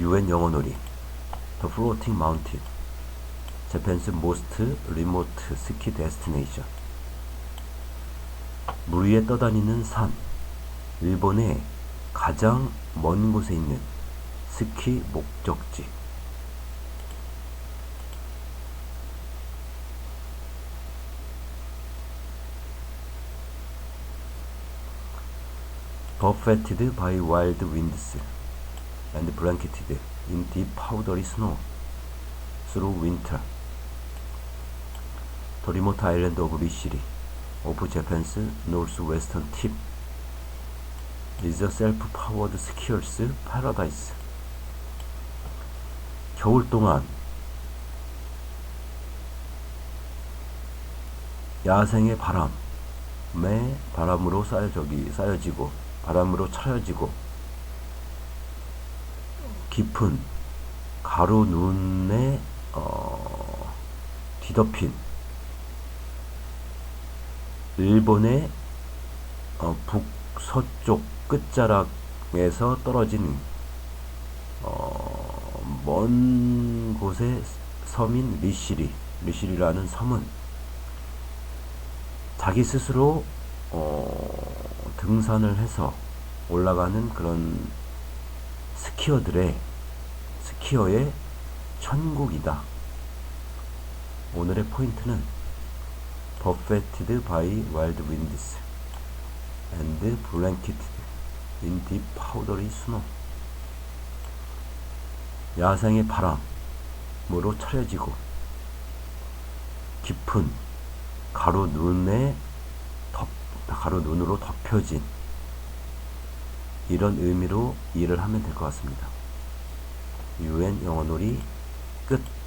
UN 영어놀이 The Floating Mountain Japan's most remote ski destination 물 위에 떠다니는 산 일본의 가장 먼 곳에 있는 스키 목적지 buffeted by wild winds and blanketed in deep powdery snow through winter. The remote island of Rishiri, of Japan's northwestern tip, is a self-powered skier's paradise. 겨울 동안 야생의 바람에 바람으로 쌓여지고 바람으로 차여지고 깊은 가루 눈에 어, 뒤덮인 일본의 어, 북서쪽 끝자락에서 떨어진 어, 먼 곳의 섬인 리시리 리시리라는 섬은 자기 스스로 어, 등산을 해서 올라가는 그런 스키어들의 스키어의 천국이다. 오늘의 포인트는 buffeted by wild winds and blanketed in deep powdery snow. 야생의 바람으로 차려지고 깊은 가루 눈에 덮, 가루 눈으로 덮여진 이런 의미로 이해를 하면 될 것 같습니다. UN 영어놀이 끝.